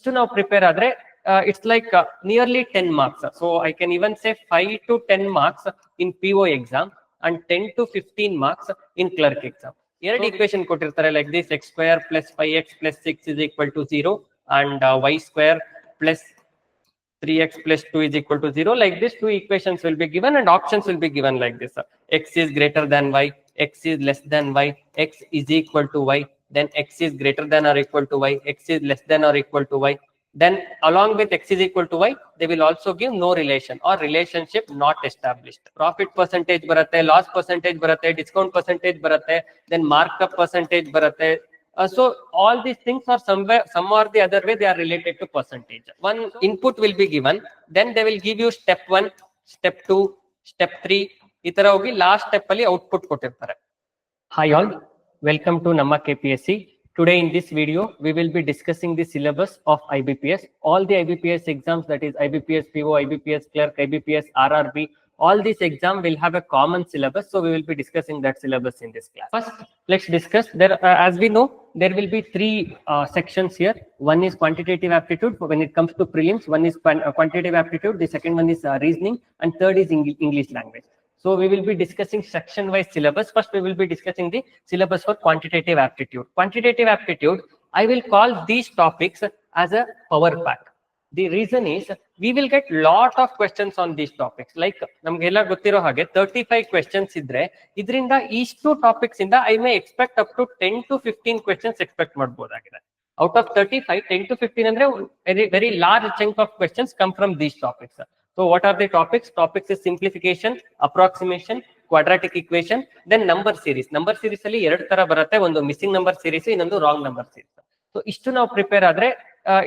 ಇಷ್ಟು ನಾವು ಪ್ರಿಪೇರ್ ಆದ್ರೆ it's like nearly ten marks so I can even say five to ten marks in P O exam and ten to fifteen marks in clerk exam ಎರಡು equation ಕೊಟ್ಟಿರ್ತಾರೆ like this X square plus five X plus six is equal to zero and Y square plus 3x plus 2 is equal to 0 like this two equations will be given and options will be given like this x is greater than y x is less than y x is equal to y then x is greater than or equal to y x is less than or equal to y then along with x is equal to y they will also give no relation or relationship not established profit percentage baratte loss percentage baratte discount percentage baratte then markup percentage baratte uh, so all these things are somewhere some or the other way they are related to percentage one input will be given then they will give you step 1 step 2 step 3 ಈ ತರ ಹೋಗಿ last step ಅಲ್ಲಿ output ಕೊಟ್ಟಿರ್ತಾರೆ hi all Welcome to Namma KPSC. Today in this video, we will be discussing the syllabus of IBPS. All the IBPS exams, that is IBPS PO, IBPS Clerk, IBPS RRB, all these exams will have a common syllabus. So we will be discussing that syllabus in this class. First, let's discuss there. Uh, as we know, there will be three uh, sections here. One is quantitative aptitude when it comes to prelims. One is uh, quantitative aptitude. The second one is uh, reasoning, and third is Eng English language. So we will be discussing section-wise syllabus. First, we will be discussing the syllabus for quantitative aptitude. Quantitative aptitude, I will call these topics as a power pack. The reason is we will get lot of questions on these topics. Like ನಮ್ಗೆಲ್ಲ ಗೊತ್ತಿರೋ ಹಾಗೆ thirty five questions ಇದ್ರೆ ಇದರಿಂದ ಇಷ್ಟು topics ಇಂದ I may expect up to ten to fifteen questions expect ಮಾಡಬಹುದಾಗಿದೆ out of thirty five ten to fifteen ಅಂದ್ರೆ very very large chunk of questions come from these topics So what are the topics? Topics is simplification, approximation, quadratic equation, then number series. Number series ಅಲ್ಲಿ ಎರಡು ತರ ಬರುತ್ತೆ ಒಂದು missing number series ಇನ್ನೊಂದು wrong number series so ಇಷ್ಟು ನಾವು prepare ಆದ್ರೆ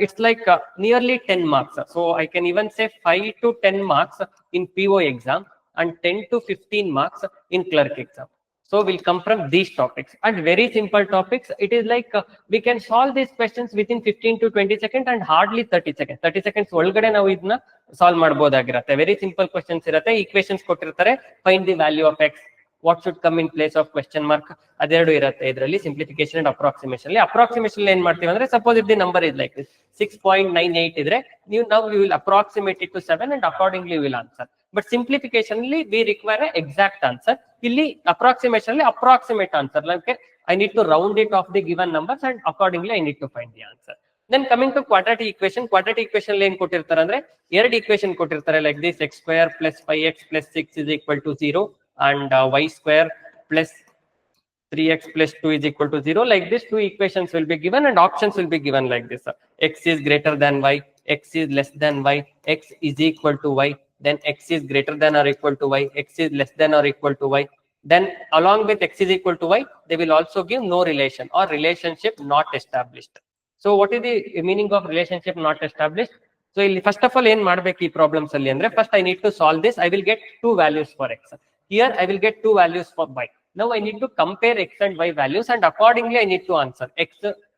it's like nearly ten marks so I can even say five to ten marks in P O exam and ten to fifteen marks in clerk exam So will come from these topics and very simple topics. It is like uh, we can solve these questions within 15 to 20 seconds and hardly 30 seconds. 30 seconds ಒಳಗಡೆ ನಾವು ಇದನ್ನ Solve ಮಾಡಬಹುದಾಗಿರುತ್ತೆ very simple questions ಇರುತ್ತೆ. Equations ಕೊಟ್ಟಿರ್ತಾರೆ. Find the value of x what should come in place of question mark ಅದೆರಡು ಇರುತ್ತೆ ಇದರಲ್ಲಿ simplification and approximation approximation ಏನ್ ಮಾಡ್ತೀವಿ ಅಂದ್ರೆ suppose if the number is like six point nine eight ಇದ್ರೆ, ನೀವು ನಾವು you will approximate it to seven and accordingly will answer but simplification ಅಲ್ಲಿ ವಿ ರಿಕ್ವೈರ್ ಎಕ್ಸಾಕ್ಟ್ ಆನ್ಸರ್ ಇಲ್ಲಿ ಅಪ್ರಾಕ್ಸಿಮೇಷನ್ ಅಲ್ಲಿ approximate answer like I need to round it off the given numbers and accordingly I need to find the answer then coming to quadratic equation quadratic equation ಏನ್ ಕೊಟ್ಟಿರ್ತಾರೆ ಅಂದ್ರೆ ಎರಡು equation ಕೊಟ್ಟಿರ್ತಾರೆ like this x square plus five x plus six is equal to zero and y square plus 3x plus 2 is equal to 0 like this two equations will be given and options will be given like this x is greater than y x is less than y x is equal to y then x is greater than or equal to y x is less than or equal to y then along with x is equal to y they will also give no relation or relationship not established so what is the meaning of relationship not established so ಇಲ್ಲಿ first of all ಏನ್ ಮಾಡ್ಬೇಕು ಈ problems ಅಲ್ಲಿ ಅಂದ್ರೆ first I need to solve this I will get two values for x here I will get two values for y now I need to compare x and y values and accordingly I need to answer x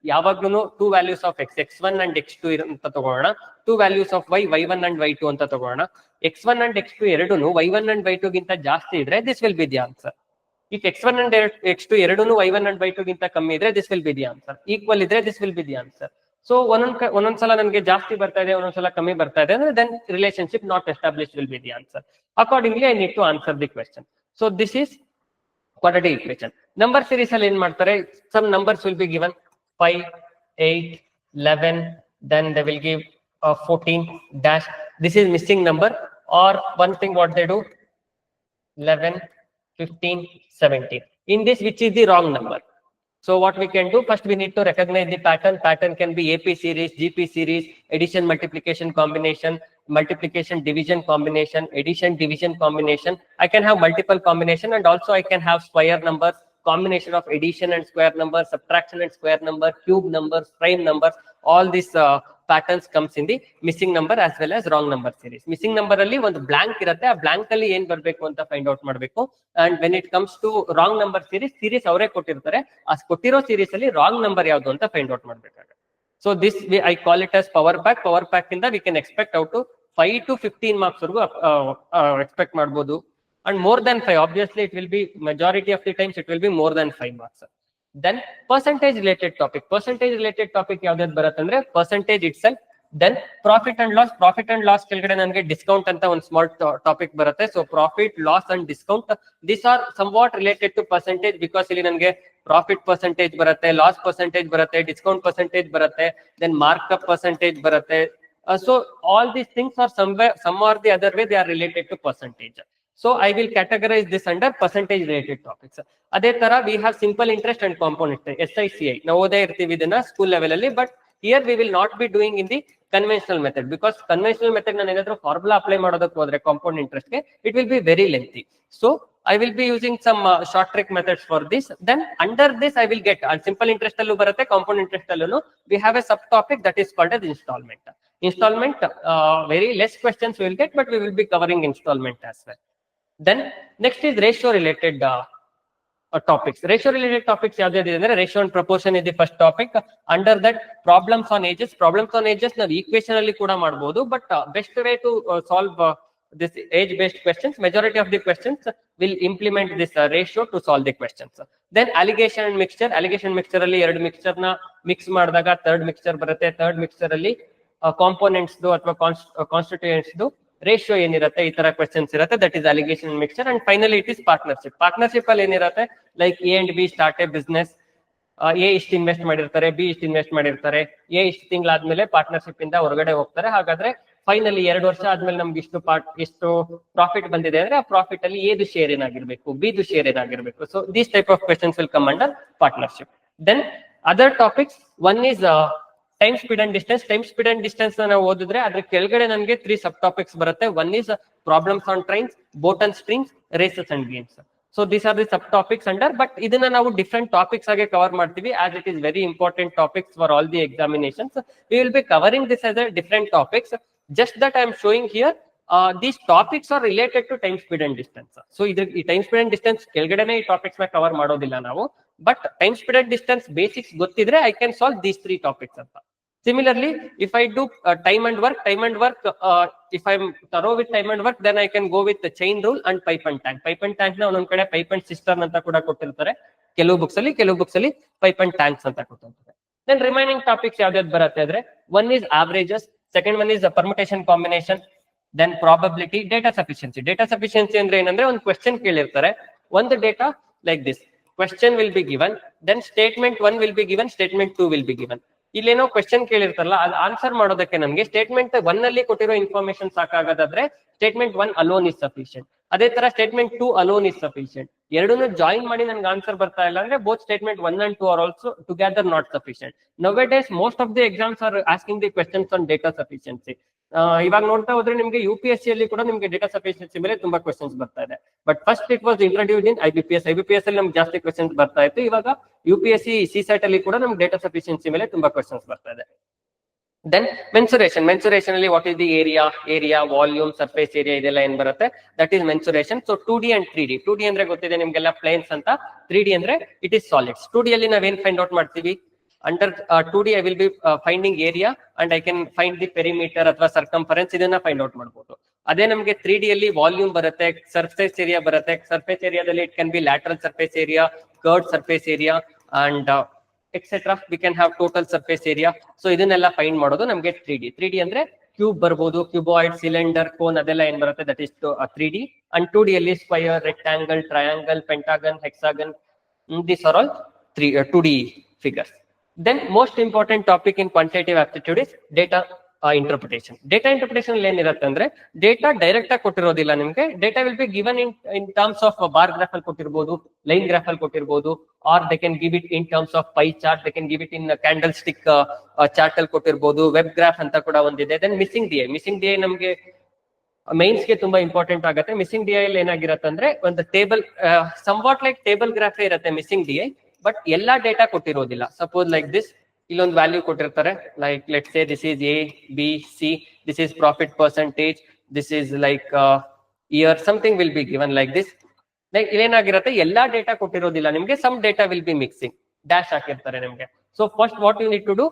ಯಾವಾಗ್ಲೂ two values of x x one and x two ಅಂತ ತಗೋಣ two values of y y one and y two ಅಂತ ತಗೋಣ x one and x two ಎರಡೂ y one and y two ಗಿಂತ ಜಾಸ್ತಿ ಇದ್ರೆ this will be the answer ಈಗ x one and x two ಎರಡೂ y one and y two ಗಿಂತ ಕಮ್ಮಿ ಇದ್ರೆ this will be the answer equal ಇದ್ರೆ this will be the answer so ಒಂದೊಂದ್ ಒಂದೊಂದ್ಸಲ ನನಗೆ ಜಾಸ್ತಿ ಬರ್ತಾ ಇದೆ ಒಂದೊಂದ್ಸಲ ಕಮ್ಮಿ ಬರ್ತಾ ಇದೆ ಅಂದ್ರೆ then relationship not establish will be the answer accordingly I need to answer the question so this is quadratic equation. Number series ಅಲ್ಲಿ ಏನ್ ಮಾಡ್ತಾರೆ some numbers will be given 5, 8, 11, then they will give uh, 14 dash. This is missing number or one thing what they do 11, 15, 17. In this which is the wrong number. So what we can do first we need to recognize the pattern. Pattern can be AP series, GP series, addition, multiplication, combination, multiplication, division combination, addition, division combination. I can have multiple combination and also I can have square numbers, combination of addition and square number, subtraction and square number, cube numbers, prime numbers. All these uh, patterns comes in the missing number as well as wrong number series missing number ಅಲ್ಲಿ ಒಂದು blank ಇರುತ್ತೆ. ಆ blank ಅಲ್ಲಿ ಏನ್ ಬರಬೇಕು ಅಂತ find out ಮಾಡಬೇಕು. And when it comes to wrong number series series ಅವರೇ ಕೊಟ್ಟಿರ್ತಾರೆ. ಆ ಕೊಟ್ಟಿರೋ ಸೀರೀಸ್ ಅಲ್ಲಿ ರಾಂಗ್ ನಂಬರ್ ಯಾವ್ದು ಅಂತ ಫೈಂಡ್ ಔಟ್ ಮಾಡಬೇಕಾಗುತ್ತೆ. So this I call it as power pack power pack ಇಂದ we can expect out to five to fifteen marks ವರ್ಗು ಎಕ್ಸ್ಪೆಕ್ಟ್ ಮಾಡ್ಬೋದು. And more than five obviously it will be majority of the times it will be more than five marks then percentage related topic percentage related topic ಯಾವ್ದಾದ್ರು ಬರುತ್ತೆ ಅಂದ್ರೆ percentage itself then profit and loss profit and loss ಕೆಳಗಡೆ ನನಗೆ discount ಅಂತ ಒಂದು small topic ಬರುತ್ತೆ so profit loss and discount this are somewhat related to percentage because ಇಲ್ಲಿ ನನಗೆ ಪ್ರಾಫಿಟ್ ಪರ್ಸೆಂಟೇಜ್ ಬರುತ್ತೆ ಲಾಸ್ ಪರ್ಸೆಂಟೇಜ್ ಬರುತ್ತೆ ಡಿಸ್ಕೌಂಟ್ ಪರ್ಸೆಂಟೇಜ್ ಬರುತ್ತೆ ದೆನ್ ಮಾರ್ಕಪ್ ಪರ್ಸೆಂಟೇಜ್ ಬರುತ್ತೆ so all these things are some some are the other way they are related to percentage so I will categorize this under percentage related topics ಅದೇ ತರ we have simple interest and compound S I C I ನಾವು ಓದೇ ಇರ್ತೀವಿ ಇದನ್ನ school level ಅಲ್ಲಿ but here we will not be doing in the conventional method because conventional method ನಾನು ಏನಾದ್ರು formula apply ಮಾಡೋದಕ್ಕೆ ಹೋದ್ರೆ ಕಾಂಪೌಂಡ್ ಇಂಟ್ರೆಸ್ಟ್ ಗೆ it will be very lengthy so I will be using some short trick methods for this then under this I will get simple interest ಅಲ್ಲೂ ಬರುತ್ತೆ compound interest ಅಲ್ಲೂ we have a sub topic that is called as instalment instalment very less questions will get but we will be covering instalment as well then next is ratio related topics ratio related topics ಯಾವ್ದು ಅಂದ್ರೆ ratio and proportion ಇದೆ first topic under that problems on ages problems on ages ನಾವು equation ಅಲ್ಲಿ ಕೂಡ ಮಾಡಬಹುದು but best way to solve this age based questions majority of the questions will implement this uh, ratio to solve the questions then allegation and mixture allegation mixture ಅಲ್ಲಿ ಎರಡು mixture ನ mix ಮಾಡಿದಾಗ third mixture ಬರುತ್ತೆ third mixture ಅಲ್ಲಿ components ಅಥವಾ constituents ratio ಏನಿರುತ್ತೆ, ಈ ತರ ಕ್ವೆಶನ್ಸ್ ಇರುತ್ತೆ. That is alligation mixture and finally it is partnership partnership ಅಲ್ಲಿ ಏನಿರುತ್ತೆ? Like A and B start a business A ಇಷ್ಟು ಇನ್ವೆಸ್ಟ್ ಮಾಡಿರ್ತಾರೆ ಬಿ ಇಷ್ಟು ಇನ್ವೆಸ್ಟ್ ಮಾಡಿರ್ತಾರೆ. ಎ ಇಷ್ಟು ತಿಂಗಳಾದ್ಮೇಲೆ ಪಾರ್ಟ್ನರ್ಶಿಪ್ ಇಂದ ಹೊರಗಡೆ ಹೋಗ್ತಾರೆ. ಹಾಗಾದ್ರೆ ಫೈನಲಿ ಎರಡು ವರ್ಷ ಆದ್ಮೇಲೆ ನಮ್ಗೆ ಇಷ್ಟು ಪಾರ್ಟ್ ಇಷ್ಟು ಪ್ರಾಫಿಟ್ ಬಂದಿದೆ ಅಂದ್ರೆ ಆ ಪ್ರಾಫಿಟ್ ಅಲ್ಲಿ ಏದು ಶೇರ್ ಏನಾಗಿರ್ಬೇಕು ಬಿದು ಶೇರ್ ಏನಾಗಿರ್ಬೇಕು. So these type of questions will come under partnership then other topics one is time speed and distance time speed and distance ನಾವು ಓದಿದ್ರೆ ಅದ್ರ ಕೆಳಗಡೆ ನನಗೆ ತ್ರೀ ಸಬ್ ಟಾಪಿಕ್ಸ್ ಬರುತ್ತೆ. One is problems on trains boat and streams races and games so these are the sub topics under but ಇದನ್ನ ನಾವು different topics ಆಗಿ cover ಮಾಡ್ತೀವಿ. As it is very important topics for all the examinations we will be covering this as a different topics just that I am showing here these topics are related to time, speed and distance. So ಇದ್ರ ಈ time speed and distance ಕೆಳಗಡೆನೆ ಈ ಟಾಪಿಕ್ಸ್ನ cover ಮಾಡೋದಿಲ್ಲ ನಾವು. But time speed and distance basics ಗೊತ್ತಿದ್ರೆ I can solve these three topics ಅಂತ. similarly if I do time and work time and work if I through with time and work then I can go with chain rule and pipe and tank pipe and tank ನ ಒಂದೊಂದ್ ಕಡೆ pipe and cistern ಅಂತ ಕೂಡ ಕೊಟ್ಟಿರ್ತಾರೆ ಕೆಲವು books ಅಲ್ಲಿ ಕೆಲವು books ಅಲ್ಲಿ ಪೈಪ್ ಅಂಡ್ ಟ್ಯಾಂಕ್ಸ್ ಅಂತ ಕೊಟ್ಟಿರ್ತಾರೆ ದೆನ್ ರಿಮೈನಿಂಗ್ ಟಾಪಿಕ್ಸ್ ಯಾವ್ದಾವ್ದು ಬರುತ್ತೆ ಅಂದ್ರೆ one is averages second one is permutation combination then probability data sufficiency data sufficiency ಅಂದ್ರೆ ಏನಂದ್ರೆ ಒಂದು ಕ್ವೆಶನ್ ಕೇಳಿರ್ತಾರೆ ಒಂದು data like this question will be given then statement one will be given statement two will be given ಇಲ್ಲೇನೋ question ಕೇಳಿರ್ತಾರಲ್ಲ, ಅದು answer ಮಾಡೋದಕ್ಕೆ ನಮ್ಗೆ statement one ಅಲ್ಲಿ ಕೊಟ್ಟಿರೋ information ಸಾಕಾಗೋದಾದ್ರೆ statement one alone is sufficient ಅದೇ ತರ statement two alone is sufficient ಎರಡನ್ನೂ ಜಾಯಿನ್ ಮಾಡಿ ನನ್ಗೆ ಆನ್ಸರ್ ಬರ್ತಾ ಇಲ್ಲ ಅಂದ್ರೆ both statement one and two are also together not sufficient nowadays most of the exams are asking the questions on data sufficiency ಇವಾಗ ನೋಡ್ತಾ ಹೋದ್ರೆ ನಿಮಗೆ ಯು ಪಿ ಎಸ್ ಸಿ ಅಲ್ಲಿ ಕೂಡ ನಿಮಗೆ ಡೇಟಾ ಸಫಿಷಿಯನ್ಸಿ ಮೇಲೆ ತುಂಬಾ ಕ್ವೆಶನ್ಸ್ ಬರ್ತಾ ಇದೆ. But first it was introduce in I B P S I B P S ಅಲ್ಲಿ ನಮ್ಗೆ ಜಾಸ್ತಿ ಕ್ವೆಶನ್ಸ್ ಬರ್ತಾ ಇತ್ತು. ಇವಾಗ U P S C C SAT ಅಲ್ಲಿ ಕೂಡ ನಮ್ಗೆ ಡೇಟಾ ಸಫಿಷಿಯನ್ಸಿ ಮೇಲೆ ತುಂಬಾ ಕ್ವೆಶನ್ಸ್ ಬರ್ತಾ ಇದೆ. ದೆನ್ ಮೆನ್ಸುರೇಷನ್ ಮೆನ್ಸುರೇಷನ್ ಅಲ್ಲಿ what is the area area volume surface area ಇದೆಲ್ಲ ಏನ್ ಬರುತ್ತೆ? That is mensuration so two D and three D two D ಅಂದ್ರೆ ಗೊತ್ತಿದೆ ನಿಮ್ಗೆಲ್ಲ ಪ್ಲೇನ್ಸ್ ಅಂತ. ತ್ರೀ ಡಿ ಅಂದ್ರೆ it is solids two D ಅಲ್ಲಿ ನಾವೇನ್ ಫೈಂಡ್ ಔಟ್ ಮಾಡ್ತೀವಿ? under two D I will be finding area and I can find the perimeter ಅಥವಾ circumference ಇದನ್ನ ಫೈಂಡ್ ಔಟ್ ಮಾಡಬಹುದು ಅದೇ ನಮಗೆ ತ್ರೀ ಡಿ ಅಲ್ಲಿ ವಾಲ್ಯೂಮ್ ಬರುತ್ತೆ ಸರ್ಫೇಸ್ ಏರಿಯಾ ಬರುತ್ತೆ ಸರ್ಫೇಸ್ ಏರಿಯಾದಲ್ಲಿ it can be lateral surface area curved surface area and etcetera we can have total surface area so ಇದನ್ನೆಲ್ಲ ಫೈಂಡ್ ಮಾಡೋದು ನಮಗೆ ತ್ರೀ ಡಿ ತ್ರೀ ಡಿ ಅಂದ್ರೆ ಕ್ಯೂಬ್ ಬರ್ಬೋದು ಕ್ಯೂಬಾಯ್ಡ್ ಸಿಲಿಂಡರ್ ಕೋನ್ ಅದೆಲ್ಲ ಏನ್ ಬರುತ್ತೆ that is three D and two D ಅಲ್ಲಿ square rectangle triangle pentagon hexagon this are all three two D figures Then most important topic in quantitative aptitude is data interpretation data interpretation ಏನಿರುತ್ತೆ ಅಂದ್ರೆ data direct ಆಗಿ ಕೊಟ್ಟಿರೋದಿಲ್ಲ ನಿಮ್ಗೆ. Data will be given in in terms of bar graph ಅಲ್ಲಿ ಕೊಟ್ಟಿರ್ಬೋದು line graph ಅಲ್ಲಿ ಕೊಟ್ಟಿರ್ಬೋದು or they can give it in terms of pie chart they can give it in candlestick chart ಅಲ್ಲಿ ಕೊಟ್ಟಿರ್ಬೋದು web graph ಅಂತ ಕೂಡ ಒಂದಿದೆ. Then missing D I missing D I ನಮ್ಗೆ ಮೈನ್ಸ್ಗೆ ತುಂಬಾ ಇಂಪಾರ್ಟೆಂಟ್ ಆಗುತ್ತೆ. ಮಿಸ್ಸಿಂಗ್ ಡಿಐ ಏನಾಗಿರುತ್ತೆ ಅಂದ್ರೆ ಒಂದು table somewhat like table graph ಇರುತ್ತೆ ಮಿಸ್ಸಿಂಗ್ ಡಿ ಐ ಬಟ್ ಎಲ್ಲಾ ಡೇಟಾ ಕೊಟ್ಟಿರೋದಿಲ್ಲ ಸಪೋಸ್ ಲೈಕ್ ದಿಸ್ ಇಲ್ಲೊಂದು ವ್ಯಾಲ್ಯೂ ಕೊಟ್ಟಿರ್ತಾರೆ like let say this is A B C this is profit percentage this is like year something will be given like this like ಇಲ್ಲೇನಾಗಿರುತ್ತೆ ಎಲ್ಲಾ data ಕೊಟ್ಟಿರೋದಿಲ್ಲ ನಿಮ್ಗೆ some data will be missing dash ಹಾಕಿರ್ತಾರೆ ನಿಮ್ಗೆ so first what you need to do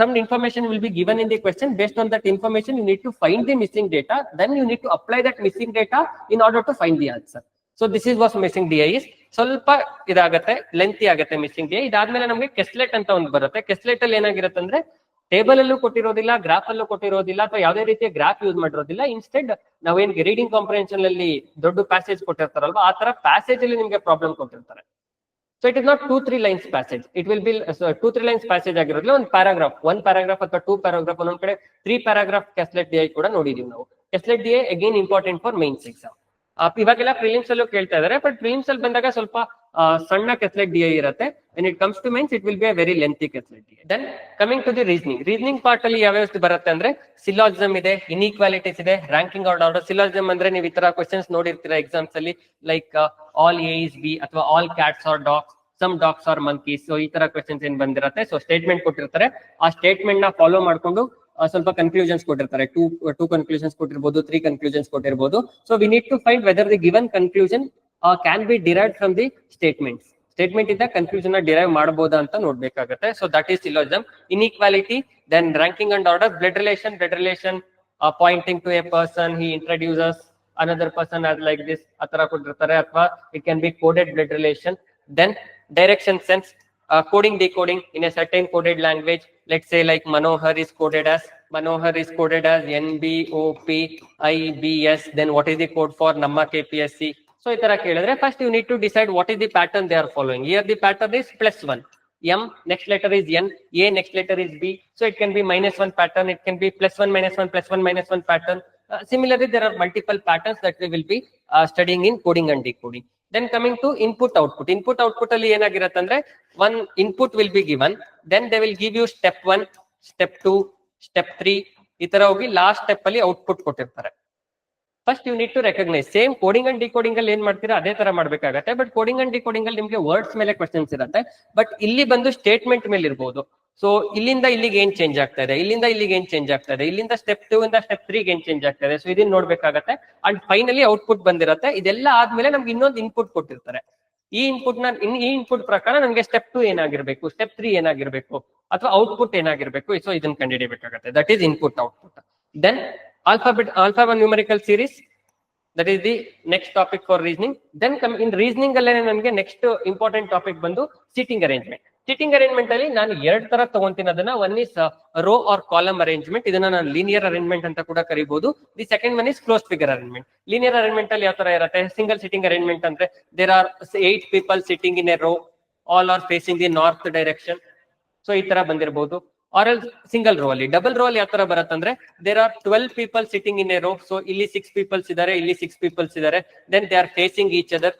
some information will be given in the question based on that information you need to find the missing data then you need to apply that missing data in order to find the answer so this is was missing D I is ಸ್ವಲ್ಪ ಇದಾಗತ್ತೆ lengthy ಆಗುತ್ತೆ missing I ಇದಾದ್ಮೇಲೆ ನಮಗೆ ಕೆಸ್ಲೆಟ್ ಅಂತ ಒಂದು ಬರುತ್ತೆ. ಕೆಸ್ಲೆಟ್ ಅಲ್ಲಿ ಏನಾಗಿರುತ್ತೆ ಅಂದ್ರೆ ಟೇಬಲ್ ಅಲ್ಲೂ ಕೊಟ್ಟಿರೋದಿಲ್ಲ ಗ್ರಾಫ್ ಅಲ್ಲೂ ಕೊಟ್ಟಿರೋದಿಲ್ಲ ಅಥವಾ ಯಾವುದೇ ರೀತಿಯ ಗ್ರಾಫ್ ಯೂಸ್ ಮಾಡಿರೋದಿಲ್ಲ. ಇನ್ಸ್ಟೆಡ್ ನಾವೇನ್ ರೀಡಿಂಗ್ ಕಾಂಪ್ರಿಹೆನ್ಷನ್ ಅಲ್ಲಿ ದೊಡ್ಡ ಪ್ಯಾಸೇಜ್ ಕೊಟ್ಟಿರ್ತಾರಲ್ವಾ, ಆ ತರ ಪ್ಯಾಸೇಜ್ ಅಲ್ಲಿ ನಿಮ್ಗೆ ಪ್ರಾಬ್ಲಮ್ ಕೊಟ್ಟಿರ್ತಾರೆ. So it is not two three lines passage it will be two three lines passage ಆಗಿರೋದಿಲ್ಲ ಒಂದು ಪ್ಯಾರಾಗ್ರಾಫ್ ಒನ್ ಪ್ಯಾರಾಗ್ರಾಫ್ ಅಥವಾ ಟೂ ಪ್ಯಾರಾಗ್ರಾಫ್ ಒಂದೊಂದ್ ಕಡೆ three paragraph caselet D I ಕೂಡ ನೋಡಿದೀವಿ ನಾವು. Caselet D I again important for mains exam ಇವಾಗೆಲ್ಲ prelims ಅಲ್ಲೂ ಕೇಳ್ತಾ ಇದಾರೆ ಬಟ್ ಪ್ರಿಲಿಮ್ಸ್ ಅಲ್ಲಿ ಬಂದಾಗ ಸ್ವಲ್ಪ ಸಣ್ಣ ಕೆಥ್ಲೆಟ್ ಡಿ ಐ ಇರುತ್ತೆ. When it comes to mains it will be a very lengthy caselet D then coming to the reasoning reasoning part ಅಲ್ಲಿ ಯಾವ ಯಾವ್ಯಾವ ಬರುತ್ತೆ ಅಂದ್ರೆ ಸಿಲಾಜಿಸಮ್ ಇದೆ ಇನ್ಇಕ್ವಾಲಿಟೀಸ್ ಇದೆ ರ್ಯಾಂಕಿಂಗ್ ಆರ್ಡರ್ ಸಿಲಾಜಿಸಮ್ ಅಂದ್ರೆ ನೀವು ಈ ತರ ಕ್ವಶನ್ಸ್ ನೋಡಿರ್ತೀರಾ ಎಕ್ಸಾಮ್ಸ್ ಅಲ್ಲಿ like all A is B ಅಥವಾ all cats are dogs some dogs are monkeys so ಈ ತರ ಕ್ವಶನ್ಸ್ ಏನ್ ಬಂದಿರತ್ತೆ? ಸೊ ಸ್ಟೇಟ್ಮೆಂಟ್ ಕೊಟ್ಟಿರ್ತಾರೆ. ಆ ಸ್ಟೇಟ್ಮೆಂಟ್ನ ಫಾಲೋ ಮಾಡ್ಕೊಂಡು ಸ್ವಲ್ಪ ಕನ್ಕ್ಲೂಷನ್ಸ್ ಕೊಟ್ಟಿರ್ತಾರೆ. ಟೂ ಟೂ ಕನ್ಕ್ಲೂಷನ್ಸ್ ಕೊಟ್ಟಿರ್ಬೋದು three conclusions ಕೊಟ್ಟಿರ್ಬೋದು. So we need to find whether the given conclusion can be derive from the statement statement ಇಂದ ಕನ್ಫ್ಯೂಷನ್ ಡಿರೈವ್ ಮಾಡಬಹುದಾ ಅಂತ ನೋಡ್ಬೇಕಾಗುತ್ತೆ. So that is syllogism inequality then ranking and order blood relation blood relation pointing to a person he introduces another person as like this ಆತರ ಕೊಟ್ಟಿರ್ತಾರೆ. ಅಥವಾ it can be coded blood relation then direction sense coding decoding in a certain coded language Let say like Manohar is coded as Manohar is coded as NBOPIBS. Then what is the code for Namma KPSC? So ಈ ತರ ಕೇಳಿದ್ರೆ first you need to decide what is the pattern they are following here the pattern is plus one M next letter is N, A next letter is B. So it can be minus one pattern, it can be plus one minus one plus one minus one pattern. Uh, similarly, there are multiple patterns that we will be uh, studying in coding And coming to input output. Input output ಅಲ್ಲಿ ಏನಾಗಿರುತ್ತೆ ಅಂದ್ರೆ one input will be given, then they will give you step one step 2 step three ಈ ತರ ಹೋಗಿ last step ಅಲ್ಲಿ output ಕೊಟ್ಟಿರ್ತಾರೆ. First you need to recognise same coding and decoding ಅಲ್ಲಿ ಏನ್ ಮಾಡ್ತೀರಾ? ಅದೇ ತರ ಮಾಡ್ಬೇಕಾಗತ್ತೆ. ಬಟ್ ಕೋಡಿಂಗ್ ಅಂಡ್ ಡಿಕೋಡಿಂಗ್ ಅಲ್ಲಿ ನಿಮ್ಗೆ ವರ್ಡ್ಸ್ ಮೇಲೆ ಕ್ವಶನ್ಸ್ ಇರುತ್ತೆ. ಬಟ್ ಇಲ್ಲಿ ಬಂದು ಸ್ಟೇಟ್ಮೆಂಟ್ ಮೇಲೆ ಇರ್ಬೋದು ಸೊ ಇಲ್ಲಿಂದ ಇಲ್ಲಿಗೆ ಏನ್ ಚೇಂಜ್ ಆಗ್ತಾ ಇದೆ? ಇಲ್ಲಿಂದ ಇಲ್ಲಿಗೆ ಏನ್ ಚೇಂಜ್ ಆಗ್ತಾ ಇದೆ? ಇಲ್ಲಿಂದ ಸ್ಟೆಪ್ ಟೂ ಇಂದ ಸ್ಟೆಪ್ ತ್ರೀಗೆ ಏನ್ ಚೇಂಜ್ ಆಗ್ತಾ ಇದೆ? ಸೊ ಇದನ್ನ ನೋಡ್ಬೇಕಾಗತ್ತೆ. ಅಂಡ್ ಫೈನಲಿ ಔಟ್ಪುಟ್ ಬಂದಿರತ್ತೆ. ಇದೆಲ್ಲ ಆದ್ಮೇಲೆ ನಮ್ಗೆ ಇನ್ನೊಂದು ಇನ್ಪುಟ್ ಕೊಟ್ಟಿರ್ತಾರೆ. ಈ ಇನ್ಪುಟ್ನ ಈ ಇನ್ಪುಟ್ ಪ್ರಕಾರ ನಮ್ಗೆ ಸ್ಟೆಪ್ ಟು ಏನಾಗಿರ್ಬೇಕು? ಸ್ಟೆಪ್ ತ್ರೀ ಏನಾಗಿರ್ಬೇಕು? ಅಥವಾ ಔಟ್ಪುಟ್ ಏನಾಗಿರ್ಬೇಕು? ಸೊ ಇದನ್ನ ಕಂಡುಹಿಡಿಯಬೇಕಾಗತ್ತೆ. That is input output then alphabet alpha numerical series that is the next topic for reasoning then come in reasoning ಅಲ್ಲೇ ನಮಗೆ ನೆಕ್ಸ್ಟ್ ಇಂಪಾರ್ಟೆಂಟ್ ಟಾಪಿಕ್ ಬಂದು ಸೀಟಿಂಗ್ ಅರೇಂಜ್ಮೆಂಟ್ ಸಿಟಿಂಗ್ ಅರೇಂಜ್ಮೆಂಟ್ ಅಲ್ಲಿ ನಾನು ಎರಡ್ ತರ ತಗೊಂತೀನಿ. ಅದನ್ನ one is row or column arrangement ಇದನ್ನ ನಾನು ಲೀನಿಯರ್ ಅರೇಂಜ್ಮೆಂಟ್ ಅಂತ ಕೂಡ ಕರಿಬಹುದು the second one is close figure arrangement linear arrangement ಅಲ್ಲಿ ಯಾವ ತರ ಇರುತ್ತೆ? ಸಿಂಗಲ್ ಸಿಟಿಂಗ್ ಅರೇಂಜ್ಮೆಂಟ್ ಅಂದ್ರೆ there are eight people sitting in a row all are facing the north direction so ಈ ತರ ಬಂದಿರಬಹುದು ಆರ್ ಎಲ್ ಸಿಂಗಲ್ ರೋ ಅಲ್ಲಿ. ಡಬಲ್ ರೋ ಅಲ್ಲಿ ಯಾವ ತರ ಬರುತ್ತಂದ್ರೆ there are twelve people sitting in a row so ಇಲ್ಲಿ ಸಿಕ್ಸ್ ಪೀಪಲ್ಸ್ ಇದಾರೆ, ಇಲ್ಲಿ ಸಿಕ್ಸ್ ಪೀಪಲ್ಸ್ ಇದಾರೆ. Then they are facing each other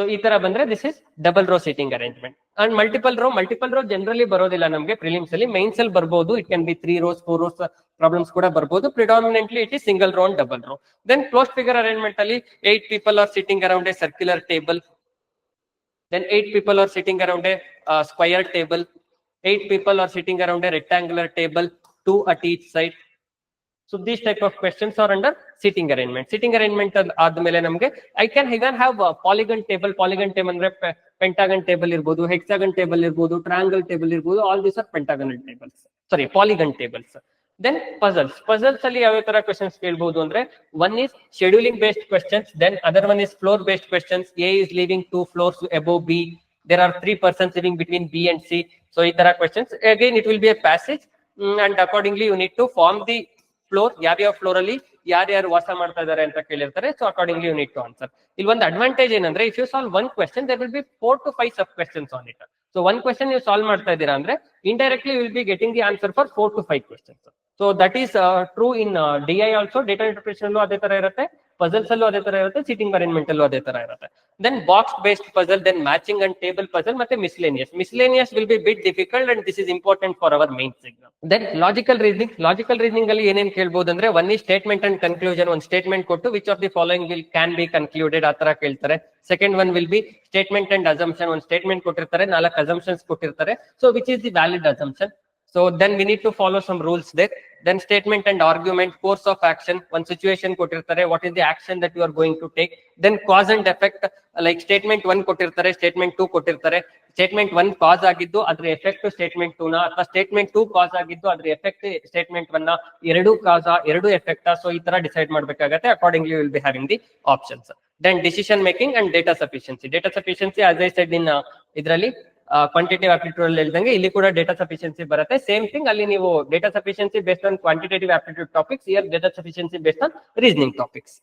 so ಈ ತರ ಬಂದ್ರೆ this is double row seating arrangement and multiple row multiple row generally ಬರೋದಿಲ್ಲ ನಮಗೆ prelims ಅಲ್ಲಿ. ಮೈನ್ಸ್ ಅಲ್ಲಿ ಬರ್ಬೋದು. It can be three rows four rows problems ಕೂಡ ಬರ್ಬೋದು. Predominantly it is single row and double row then close figure arrangement ಅಲ್ಲಿ eight people are sitting around a circular table then eight people are sitting around a square square table. Eight people are sitting around a rectangular table, two at each side. So type type of questions are under sitting arrangement sitting arrangement ಅಲ್ ಆದ್ಮೇಲೆ ನಮ್ಗೆ I can even have polygon table polygon table ಅಂದ್ರೆ ಪೆಂಟಾಗನ್ table ಇರ್ಬೋದು ಹೆಕ್ಸಾಗನ್ table ಇರ್ಬೋದು triangle table ಇರ್ಬೋದು all this are pentagonal tables sorry polygon tables then puzzles puzzles ಅಲ್ಲಿ ಯಾವ ತರ ಕ್ವಶನ್ಸ್ ಕೇಳ್ಬಹುದು ಅಂದ್ರೆ one is scheduling based questions then other one is floor based questions A is living two floors above B there are three persons living between B and C so ಈ ತರ questions again it will be a passage and accordingly you need to form the floor ಯಾವ್ಯಾವ floor ಅಲ್ಲಿ ಯಾರ್ಯಾರು ವಾಸ ಮಾಡ್ತಾ ಇದಾರೆ ಅಂತ ಕೇಳಿರ್ತಾರೆ. So accordingly you need to answer ಇಲ್ಲಿ ಒಂದು ಅಡ್ವಾಂಟೇಜ್ ಏನಂದ್ರೆ if you solve one question there will be four to five sub questions on it so one question ನೀವು ಸಾಲ್ವ್ ಮಾಡ್ತಾ ಇದ್ದೀರಾ ಅಂದ್ರೆ indirectly will be getting the answer for four to five questions so that is true in DI also data interpretation ಅದೇ ತರ ಇರುತ್ತೆ. Puzzles ಅಲ್ಲೂ ಅದೇ ತರ ಇರುತ್ತೆ ಸೀಟಿಂಗ್ ಅರೇಂಜ್ಮೆಂಟ್ ಅಲ್ಲೂ ಅದೇ ತರ ಇರುತ್ತೆ. Then box based puzzle then matching and table puzzle ಮತ್ತೆ miscellaneous miscellaneous will be bit difficult and this is important for our main exam then logical reasoning logical reasoning ಅಲ್ಲಿ ಏನೇನ್ ಕೇಳ್ಬೋದು ಅಂದ್ರೆ ಒನ್ ಈ ಸ್ಟೇಟ್ಮೆಂಟ್ ಅಂಡ್ ಕನ್ಕ್ಲೂಷನ್ ಒಂದು statement ಕೊಟ್ಟು which of the following will can be concluded ಆ ತರ ಕೇಳ್ತಾರೆ. Second one will be statement and assumption ಒಂದು ಸ್ಟೇಟ್ಮೆಂಟ್ ಕೊಟ್ಟಿರ್ತಾರೆ, ನಾಲ್ಕು ಅಸಂಪ್ಷನ್ಸ್ ಕೊಟ್ಟಿರ್ತಾರೆ. So which is the valid assumption So then we need to follow some rules there. Then statement and argument, course of action, one situation ಕೊಟ್ಟಿರ್ತಾರೆ, what is the action that you are going to take. Then cause and effect, like statement one ಕೊಟ್ಟಿರ್ತಾರೆ, statement two ಕೊಟ್ಟಿರ್ತಾರೆ. Statement one cause ಆಗಿದ್ದು ಅದ್ರ effect statement two ನ ಅಥವಾ statement two cause ಆಗಿದ್ದು ಅದ್ರ effect statement one ನ ಎರಡು ಕಾಸ ಎರಡು ಎಫೆಕ್ಟ್ ಸೊ ಈ ತರ ಡಿಸೈಡ್ ಮಾಡ್ಬೇಕಾಗತ್ತೆ accordingly will be having the options then decision making and data sufficiency data sufficiency as I said in ಇದರಲ್ಲಿ quantitative aptitude ಅಲ್ಲಿ ಹೇಳ್ದಂಗೆ ಇಲ್ಲಿ ಕೂಡ ಡೇಟಾ ಸಫಿಷಿಯನ್ಸಿ ಬರುತ್ತೆ. ಸೇಮ್ ಥಿಂಗ್ ಅಲ್ಲಿ ನೀವು data sufficiency based on quantitative aptitude topics here data sufficiency based on reasoning topics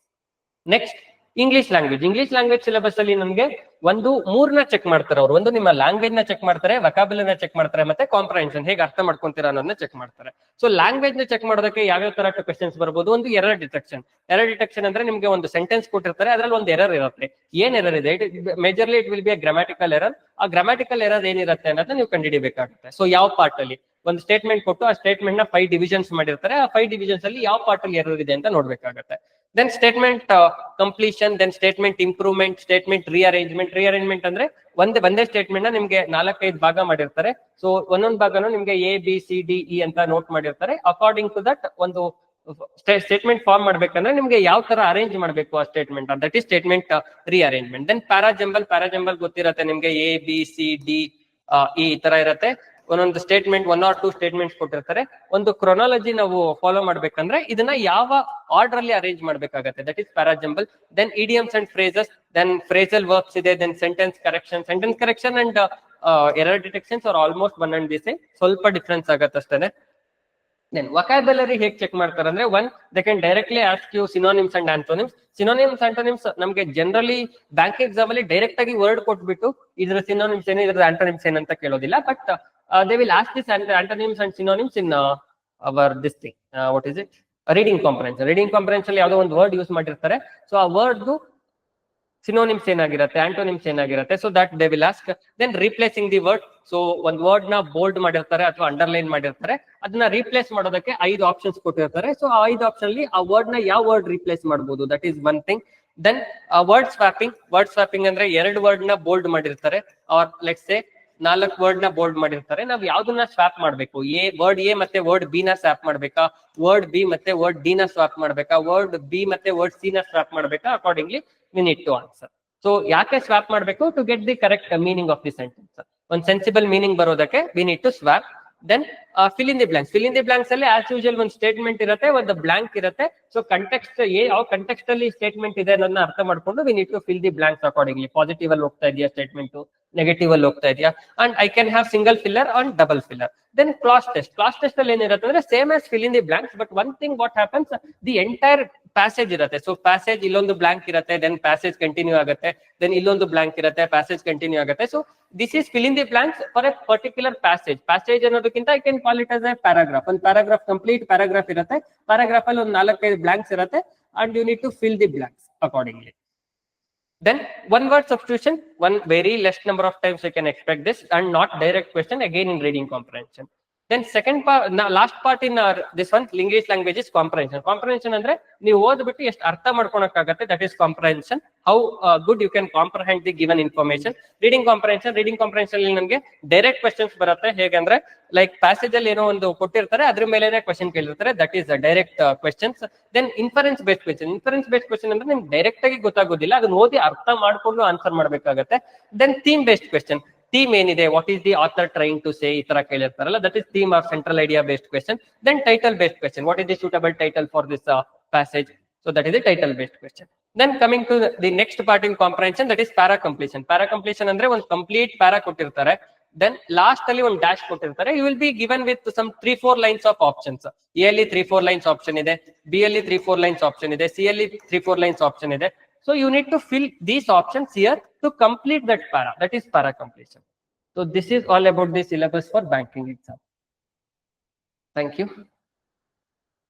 next English language English language syllabus ಅಲ್ಲಿ ನಮಗೆ ಒಂದು ಮೂರ್ನ ಚೆಕ್ ಮಾಡ್ತಾರೆ ಅವರು. ಒಂದು ನಿಮ್ಮ ಲ್ಯಾಂಗ್ವೇಜ್ನ ಚೆಕ್ ಮಾಡ್ತಾರೆ ನ ಚೆಕ್ ಮಾಡ್ತಾರೆ, ಮತ್ತೆ ಕಾಂಪ್ರಹೆನ್ಷನ್ ಹೇಗೆ ಅರ್ಥ ಮಾಡ್ಕೊಂತೀರಾ ಅನ್ನೋದನ್ನ ಚೆಕ್ ಮಾಡ್ತಾರೆ. ಸೊ ಲ್ಯಾಂಗ್ವೇಜ್ನ ಚೆಕ್ ಮಾಡೋದಕ್ಕೆ ಯಾವ್ಯಾವ ತರ ಕ್ವೆಶನ್ಸ್ ಬರ್ಬೋದು? ಒಂದು ಎರರ್ ಡಿಟೆಕ್ಷನ್ ಎರರ್ ಡಿಟೆಕ್ಷನ್ ಅಂದ್ರೆ ನಿಮ್ಗೆ ಒಂದು ಸೆಂಟೆನ್ಸ್ ಕೊಟ್ಟಿರ್ತಾರೆ, ಅದ್ರಲ್ಲಿ ಒಂದು ಎರರ್ ಇರುತ್ತೆ. ಏನ್ ಎರರ್ ಇದೆ? Majorly it will be a grammatical error ಆ ಗ್ರಾಮ್ಯಾಟಿಕಲ್ ಎರರ್ ಏನಿರುತ್ತೆ ಅನ್ನೋದನ್ನ ನೀವು ಕಂಡುಹಿಡಿಬೇಕಾಗುತ್ತೆ. ಸೊ ಯಾವ ಪಾರ್ಟ್ ಅಲ್ಲಿ? ಒಂದು ಸ್ಟೇಟ್ಮೆಂಟ್ ಕೊಟ್ಟು ಆ ಸ್ಟೇಟ್ಮೆಂಟ್ನ ಫೈವ್ ಡಿವಿಷನ್ಸ್ ಮಾಡಿರ್ತಾರೆ. ಆ ಫೈವ್ ಡಿವಿಷನ್ಸ್ ಅಲ್ಲಿ ಯಾವ ಪಾರ್ಟ್ ಅಲ್ಲಿ ಎರರ್ ಇದೆ ಅಂತ ನೋಡ್ಬೇಕಾಗುತ್ತೆ. Then statement completion then statement improvement statement rearrangement rearrangement ಅಂದ್ರೆ ಒಂದೇ ಒಂದೇ ಸ್ಟೇಟ್ಮೆಂಟ್ನ ನಿಮ್ಗೆ ನಾಲ್ಕೈದು ಭಾಗ ಮಾಡಿರ್ತಾರೆ. ಸೊ ಒಂದೊಂದು ಭಾಗನು ನಿಮ್ಗೆ A B C D E ಅಂತ ನೋಟ್ ಮಾಡಿರ್ತಾರೆ. ಅಕಾರ್ಡಿಂಗ್ ಟು ದಟ್ ಒಂದು ಸ್ಟೇಟ್ಮೆಂಟ್ ಫಾರ್ಮ್ ಮಾಡ್ಬೇಕಂದ್ರೆ ನಿಮ್ಗೆ ಯಾವ ತರ ಅರೇಂಜ್ ಮಾಡ್ಬೇಕು ಆ statement that is statement rearrangement then parajumble parajumble ಗೊತ್ತಿರತ್ತೆ ನಿಮ್ಗೆ ಎ ಬಿ ಸಿ ಡಿ ಈ ತರ ಇರತ್ತೆ. ಒಂದೊಂದು statement one or two statement ಕೊಟ್ಟಿರ್ತಾರೆ. ಒಂದು ಕ್ರೊನಾಲಜಿ ನಾವು ಫಾಲೋ ಮಾಡ್ಬೇಕಂದ್ರೆ ಇದನ್ನ ಯಾವ ಆರ್ಡರ್ ಅಲ್ಲಿ ಅರೇಂಜ್ ಮಾಡಬೇಕಾಗುತ್ತೆ. That is para jumble then idioms and phrases then phrasal works ಇದೆ then sentence correction sentence correction and error detections are almost one and the same ಸ್ವಲ್ಪ ಡಿಫ್ರೆನ್ಸ್ ಆಗತ್ತೆ ಅಷ್ಟೇ ದೆನ್ ವಕಾಬಲರಿ ಹೇಗ್ ಚೆಕ್ ಮಾಡ್ತಾರೆ ಅಂದ್ರೆ one they can directly ask you synonyms and antonyms synonyms antonyms ನಮಗೆ generally bank exam ಅಲ್ಲಿ direct ಆಗಿ word ಕೊಟ್ಬಿಟ್ಟು ಇದ್ರ ಸಿನೋನಿಮ್ಸ್ ಏನು, ಇದ್ರ ಆಂಟೋನಿಮ್ಸ್ ಏನಂತ ಕೇಳೋದಿಲ್ಲ. But they will ask this antonyms and synonyms in our this thing what is it reading comprehension reading comprehension ಅಲ್ಲಿ ಯಾವುದೋ ಒಂದು ವರ್ಡ್ ಯೂಸ್ ಮಾಡಿರ್ತಾರೆ. ಸೊ ಆ ವರ್ಡ್ ಸಿನೋನಿಮ್ಸ್ ಏನಾಗಿರುತ್ತೆ ಆಂಟೋನಿಮ್ಸ್ ಏನಾಗಿರುತ್ತೆ so that they will ask then replacing the word so ಒಂದ್ ವರ್ಡ್ನ bold ಮಾಡಿರ್ತಾರೆ ಅಥವಾ ಅಂಡರ್ಲೈನ್ ಮಾಡಿರ್ತಾರೆ. ಅದನ್ನ ರೀಪ್ಲೇಸ್ ಮಾಡೋದಕ್ಕೆ ಐದು ಆಪ್ಷನ್ಸ್ ಕೊಟ್ಟಿರ್ತಾರೆ. ಸೊ ಆ ಐದು ಆಪ್ಷನ್ ಅಲ್ಲಿ ಆ ವರ್ಡ್ನ ಯಾವ ವರ್ಡ್ ರೀಪ್ಲೇಸ್ ಮಾಡಬಹುದು that is one thing then word swapping word swapping ಅಂದ್ರೆ ಎರಡು ವರ್ಡ್ನ ಬೋಲ್ಡ್ ಮಾಡಿರ್ತಾರೆ. ಆರ್ ಲೆಟ್ಸ್ ಸೇ ನಾಲ್ಕು ವರ್ಡ್ ನ ಬೋಲ್ಡ್ ಮಾಡಿರ್ತಾರೆ ನಾವ್ ಯಾವ್ದನ್ನ ಸ್ವಾಪ್ ಮಾಡ್ಬೇಕು ಎ ವರ್ಡ್ ಎ ಮತ್ತೆ ವರ್ಡ್ ಬಿ ನ ಸ್ವಾಪ್ ಮಾಡ್ಬೇಕಾ ವರ್ಡ್ ಬಿ ಮತ್ತೆ ವರ್ಡ್ ಡಿ ನ ಸ್ವಾಪ್ ಮಾಡ್ಬೇಕಾ ವರ್ಡ್ ಬಿ ಮತ್ತೆ ವರ್ಡ್ ಸಿ ನ ಸ್ವಾಪ್ ಮಾಡ್ಬೇಕಾ accordingly we need to answer so ಯಾಕೆ ಸ್ವಾಪ್ ಮಾಡ್ಬೇಕು to get the correct meaning of the sentence ಒಂದ್ ಸೆನ್ಸಿಬಲ್ ಮೀನಿಂಗ್ ಬರೋದಕ್ಕೆ we need to swap then fill in the blanks fill in the blanks ಅಲ್ಲಿ as usual ಒಂದು statement ಇರುತ್ತೆ ಒಂದು blank ಇರುತ್ತೆ so context ಯಾವ ಕಂಟೆಕ್ಸ್ಟ್ ಅಲ್ಲಿ ಸ್ಟೇಟ್ಮೆಂಟ್ ಇದೆ ಅನ್ನೋದನ್ನ ಅರ್ಥ ಮಾಡ್ಕೊಂಡು we need to fill the blanks accordingly positive ಅಲ್ಲಿ ಹೋಗ್ತಾ ಇದೆಯಾ ಸ್ಟೇಟ್ಮೆಂಟ್ ನೆಗೆಟಿವ್ ಅಲ್ಲಿ ಹೋಗ್ತಾ ಇದೆಯಾ and I can have single filler and double filler then cloze test cloze test ಅಲ್ಲಿ ಏನಿರುತ್ತೆ ಅಂದ್ರೆ same as fill in the blanks but one thing what happens the entire passage ಇರುತ್ತೆ ಸೊ ಪ್ಯಾಸೇಜ್ ಇಲ್ಲೊಂದು blank ಇರುತ್ತೆ then passage continue ಆಗುತ್ತೆ then ಇಲ್ಲೊಂದು blank ಇರುತ್ತೆ passage continue ಆಗುತ್ತೆ so this is fill in the blanks for a particular passage passage ಅನ್ನೋದಕ್ಕಿಂತ I can call it as a paragraph ಒಂದು paragraph complete paragraph ಇರುತ್ತೆ paragraph ಅಲ್ಲಿ ಒಂದು ನಾಲ್ಕೈದು ಬ್ಲಾಂಕ್ಸ್ ಇರುತ್ತೆ and you need to fill the blanks accordingly then one word substitution one very less number of times you can expect this and not direct question again in reading comprehension then second part last part in this one english language is comprehension comprehension ಅಂದ್ರೆ ನೀವು ಓದ್ಬಿಟ್ಟು ಎಷ್ಟು ಅರ್ಥ ಮಾಡ್ಕೊಳಕ್ಕಾಗತ್ತೆ that is comprehension how good you can comprehend the given information reading comprehension reading comprehension ಅಲ್ಲಿ ನಮಗೆ direct questions ಬರುತ್ತೆ. ಹೇಗಂದ್ರೆ like passage ಅಲ್ಲಿ ಏನೋ ಒಂದು ಕೊಟ್ಟಿರ್ತಾರೆ, ಅದ್ರ ಮೇಲೆ question ಕೇಳಿರ್ತಾರೆ. That is direct questions then inference based question inference based question ಅಂದ್ರೆ ನಿಮ್ಗೆ ಡೈರೆಕ್ಟ್ ಆಗಿ ಗೊತ್ತಾಗೋದಿಲ್ಲ. ಅದನ್ನ ಓದಿ ಅರ್ಥ ಮಾಡ್ಕೊಂಡು ಆನ್ಸರ್ ಮಾಡ್ಬೇಕಾಗತ್ತೆ. Then theme based question theme ಏನಿದೆ what is the author trying to say ಈ ತರ ಕೇಳಿರ್ತಾರಲ್ಲ that is theme of central idea based question then title based question what is the suitable title for this passage so that is the title based question then coming to the next part in comprehension that is para completion para completion ಅಂದ್ರೆ ಒಂದು complete para ಕೊಟ್ಟಿರ್ತಾರೆ then last ಅಲ್ಲಿ ಒಂದು dash ಕೊಟ್ಟಿರ್ತಾರೆ you will be given with some three four lines of options A ಅಲ್ಲಿ three four lines option ಇದೆ B ಅಲ್ಲಿ three four lines option ಇದೆ ಸಿ ಅಲ್ಲಿ ತ್ರೀ ಫೋರ್ ಲೈನ್ಸ್ ಆಪ್ಷನ್ ಇದೆ so you need to fill these options here to complete that para, that is para completion. So this is all about the syllabus for banking exam. Thank you.